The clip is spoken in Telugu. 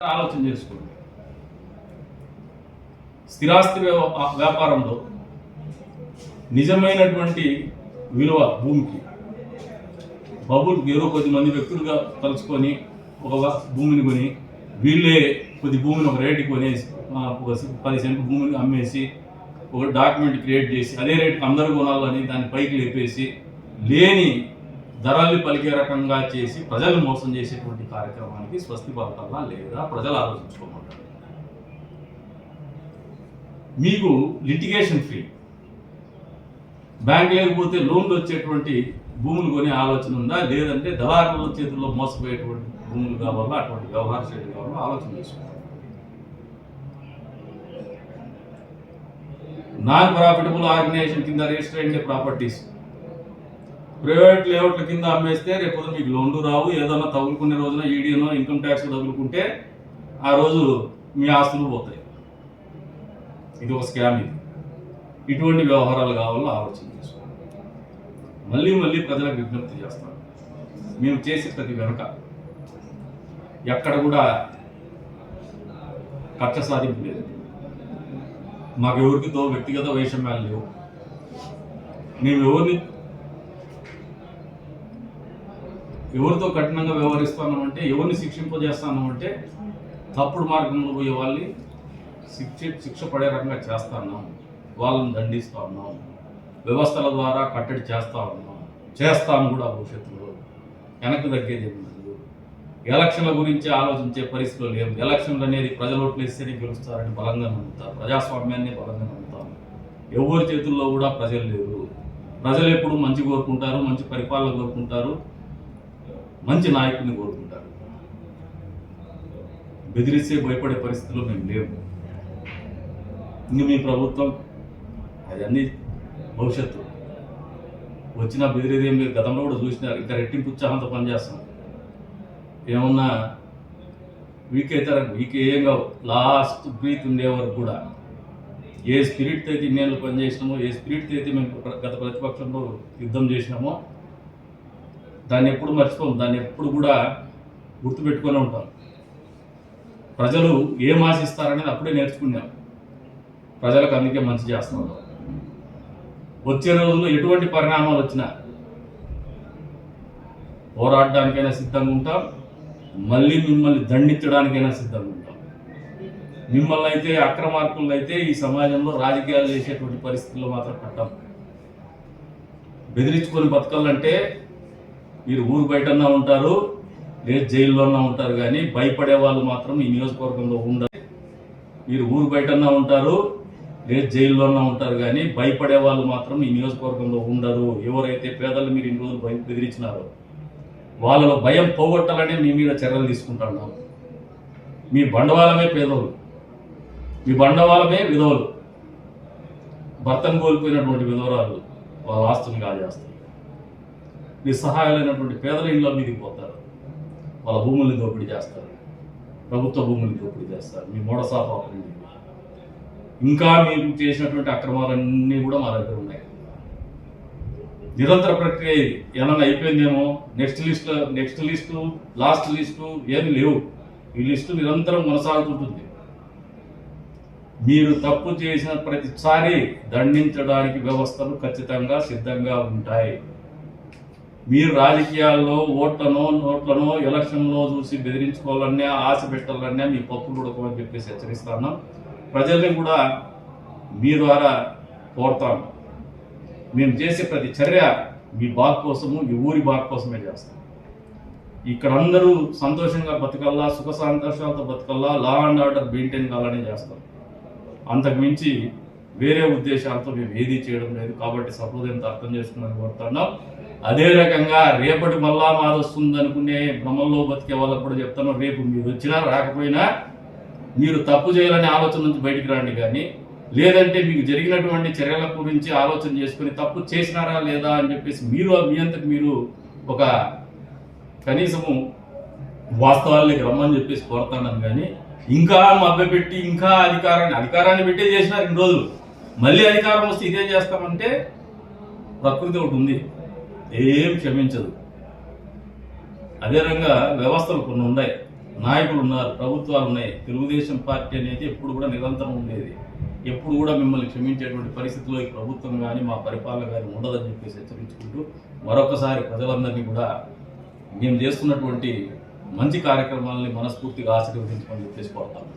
ఆలోచన చేసుకోండి. స్థిరాస్తి వ్యాపారంలో నిజమైనటువంటి విలువ భూమికి బబుల్ ఎవరో కొద్ది మంది వ్యక్తులుగా తలుచుకొని ఒక భూమిని కొని వీళ్ళే కొద్ది భూమిని ఒక రేటుకి కొనేసి ఒక పది సెంట్లు భూమిని అమ్మేసి ఒక డాక్యుమెంట్ క్రియేట్ చేసి అదే రేటుకి అందరూ కొనాలని దాన్ని పైకి లేపేసి లేని ధరల్ని పలికే రకంగా చేసి ప్రజలు మోసం చేసేటువంటి కార్యక్రమానికి స్వస్తి పలకాలా లేదా ప్రజలు ఆలోచించుకోమంటారు? మీకు లిటిగేషన్ ఫ్రీ బ్యాంక్ లేకపోతే లోన్లు వచ్చేటువంటి భూములు కొనే ఆలోచన ఉందా? లేదంటే దళారుల చేతుల్లో మోసపోయేటువంటి భూములు కావాలా? అటువంటి వ్యవహార శైలి కావాలో? ఆలోచన చేసుకుంటారు నాన్ ప్రాఫిటబుల్ ఆర్గనైజేషన్ కింద రిజిస్టర్ అయ్యే ప్రాపర్టీస్ ప్రైవేట్ లేఅవుట్ల కింద అమ్మేస్తే రేపు మీకు లోన్లు రావు. ఏదైనా తగులుకునే రోజున ఈడీనో ఇన్కమ్ ట్యాక్స్ తగులుకుంటే ఆ రోజు మీ ఆస్తులు పోతాయి. ఇది ఒక స్కామ్ ఇది. ఇటువంటి వ్యవహారాలు కావాలో ఆలోచన చేసుకోండి. మళ్ళీ మళ్ళీ ప్రజలకు విజ్ఞప్తి చేస్తాను. మేము చేసే ప్రతి వెనుక ఎక్కడ కూడా కక్ష సాధింపు లేదు. మాకు ఎవరికితో వ్యక్తిగత వైషమ్యాలు లేవు. మేము ఎవరిని ఎవరితో కఠినంగా వ్యవహరిస్తున్నామంటే ఎవరిని శిక్షింపజేస్తున్నామంటే తప్పుడు మార్గంలో పోయే వాళ్ళని శిక్ష శిక్ష పడే రకంగా చేస్తా ఉన్నాం వాళ్ళని దండిస్తూ ఉన్నాం వ్యవస్థల ద్వారా కట్టడి చేస్తా ఉన్నాం చేస్తాం కూడా భవిష్యత్తులో. వెనక్కి తగ్గేది ఏమి ఎలక్షన్ల గురించి ఆలోచించే పరిస్థితులు లేవు ఎలక్షన్లు అనేది ప్రజలు ఓట్లేస్తేనే గెలుస్తారని బలంగా నమ్ముతారు. ప్రజాస్వామ్యాన్ని బలంగా నమ్ముతాం ఎవరి చేతుల్లో కూడా ప్రజలు లేరు. ప్రజలు ఎప్పుడు మంచి కోరుకుంటారు మంచి పరిపాలన కోరుకుంటారు. మంచి నాయకుడిని కోరుకుంటారు. బెదిరిస్తే భయపడే పరిస్థితుల్లో మేము లేము. ఇంక మీ ప్రభుత్వం అవన్నీ భవిష్యత్తు. వచ్చిన బెదిరేదేం మీరు గతంలో కూడా చూసినారు. ఇంకా రెట్టింపు ఉత్సాహంతో పనిచేస్తాం. ఏమన్నా వీక్ అయితే వీక్ ఏం కావు. లాస్ట్ బ్రీత్ ఉండే వరకు కూడా. ఏ స్పిరిట్తో అయితే ఇన్నేళ్ళు పనిచేసినామో ఏ స్పిరిట్తో అయితే మేము గత ప్రతిపక్షంలో యుద్ధం చేసినామో దాన్ని ఎప్పుడు మర్చిపోం దాన్ని ఎప్పుడు కూడా గుర్తుపెట్టుకొని ఉంటాం. ప్రజలు ఏం ఆశిస్తారనేది అప్పుడే నేర్చుకున్నాం. ప్రజలకు అందుకే మంచి చేస్తున్నాం. వచ్చే రోజుల్లో ఎటువంటి పరిణామాలు వచ్చినా పోరాడడానికైనా సిద్ధంగా ఉంటాం మళ్ళీ మిమ్మల్ని దండించడానికైనా సిద్ధంగా ఉంటాం. మిమ్మల్ని అయితే అక్రమార్కులను అయితే ఈ సమాజంలో రాజకీయాలు చేసేటువంటి పరిస్థితుల్లో మాత్రం పడ్డాం బెదిరించుకొని బతకాలంటే మీరు ఊరు బయటన్నా ఉంటారు లేదు జైల్లోన్నా ఉంటారు కానీ భయపడే వాళ్ళు మాత్రం ఈ నియోజకవర్గంలో ఉండరు. మీరు ఊరు బయటన్నా ఉంటారు లేదు జైల్లోన్నా ఉంటారు కానీ భయపడే వాళ్ళు మాత్రం ఈ నియోజకవర్గంలో ఉండరు. ఎవరైతే పేదలు మీరు ఇన్ని రోజులు భయ- బెదిరించినారో వాళ్ళలో భయం పోగొట్టాలనే మీ మీద చర్యలు తీసుకుంటున్నాం మీ బండవాళమే పేదోలు మీ బండవాళమే విధవలు. భర్తను కోల్పోయినటువంటి విధవరాలు వాళ్ళ ఆస్తుని కాజేస్తారు నిస్సహాయాలైనటువంటి పేదల ఇళ్ళ మీదకి పోతారు. వాళ్ళ భూముల్ని దోపిడీ చేస్తారు. ప్రభుత్వ భూముల్ని దోపిడీ చేస్తారు. మీ మూడసాపాలన్నీ ఇంకా మీరు చేసినటువంటి అక్రమాలన్నీ కూడా మా దగ్గర ఉన్నాయి. నిరంతర ప్రక్రియ ఇది. ఏమన్నా అయిపోయిందేమో? Next list next list last list ఏమి లేవు. ఈ లిస్టు నిరంతరం కొనసాగుతుంటుంది. మీరు తప్పు చేసిన ప్రతిసారి దండించడానికి వ్యవస్థలు ఖచ్చితంగా సిద్ధంగా ఉంటాయి. మీరు రాజకీయాల్లో ఓట్లను నోట్లను ఎలక్షన్లో చూసి బెదిరించుకోవాలన్నా ఆశ పెట్టాలన్నా మీ పప్పులు ఉడకమని చెప్పేసి హెచ్చరిస్తాను ప్రజల్ని కూడా మీ ద్వారా కోరుతాను మేము చేసే ప్రతి చర్య మీ బాగు కోసము ఈ ఊరి బాగు కోసమే చేస్తాం. ఇక్కడ అందరూ సంతోషంగా బతకల్లా సుఖ సంతోషాలతో బతకల్లా లా అండ్ ఆర్డర్ మెయింటైన్ కావాలని చేస్తాం. అంతకుమించి వేరే ఉద్దేశాలతో మేము ఏదీ చేయడం లేదు. కాబట్టి సహృదయంతో అర్థం చేసుకున్నాను కోరుతున్నాం అదే రకంగా రేపటి మళ్ళా మాది వస్తుంది అనుకునే భ్రమంలో బతికే వాళ్ళకు కూడా చెప్తాను రేపు మీరు వచ్చినా రాకపోయినా మీరు తప్పు చేయాలనే ఆలోచన నుంచి బయటికి రండి కానీ లేదంటే మీకు జరిగినటువంటి చర్యల గురించి ఆలోచన చేసుకుని తప్పు చేసినారా లేదా అని చెప్పేసి మీరు మీ అంతకు మీరు ఒక కనీసము వాస్తవాలకి రమ్మని చెప్పేసి కోరుతున్నాను కానీ ఇంకా మభ్యపెట్టి ఇంకా అధికారాన్ని అధికారాన్ని పెట్టే చేసినారు ఇన్ని రోజులు. మళ్ళీ అధికారం వస్తే ఇదే చేస్తామంటే ప్రకృతి ఒకటి ఉంది. ఏం క్షమించదు. అదే రకంగా వ్యవస్థలు కొన్ని ఉన్నాయి. నాయకులు ఉన్నారు ప్రభుత్వాలు ఉన్నాయి. తెలుగుదేశం పార్టీ అనేది ఎప్పుడు కూడా నిరంతరం ఉండేది. ఎప్పుడు కూడా మిమ్మల్ని క్షమించేటువంటి పరిస్థితిలో ఈ ప్రభుత్వం కానీ మా పరిపాలన కానీ ఉండదని చెప్పేసి హెచ్చరించుకుంటూ మరొకసారి ప్రజలందరినీ కూడా మేము చేస్తున్నటువంటి మంచి కార్యక్రమాలని మనస్ఫూర్తిగా ఆశీర్వదించమని చెప్పేసి కోరుతాను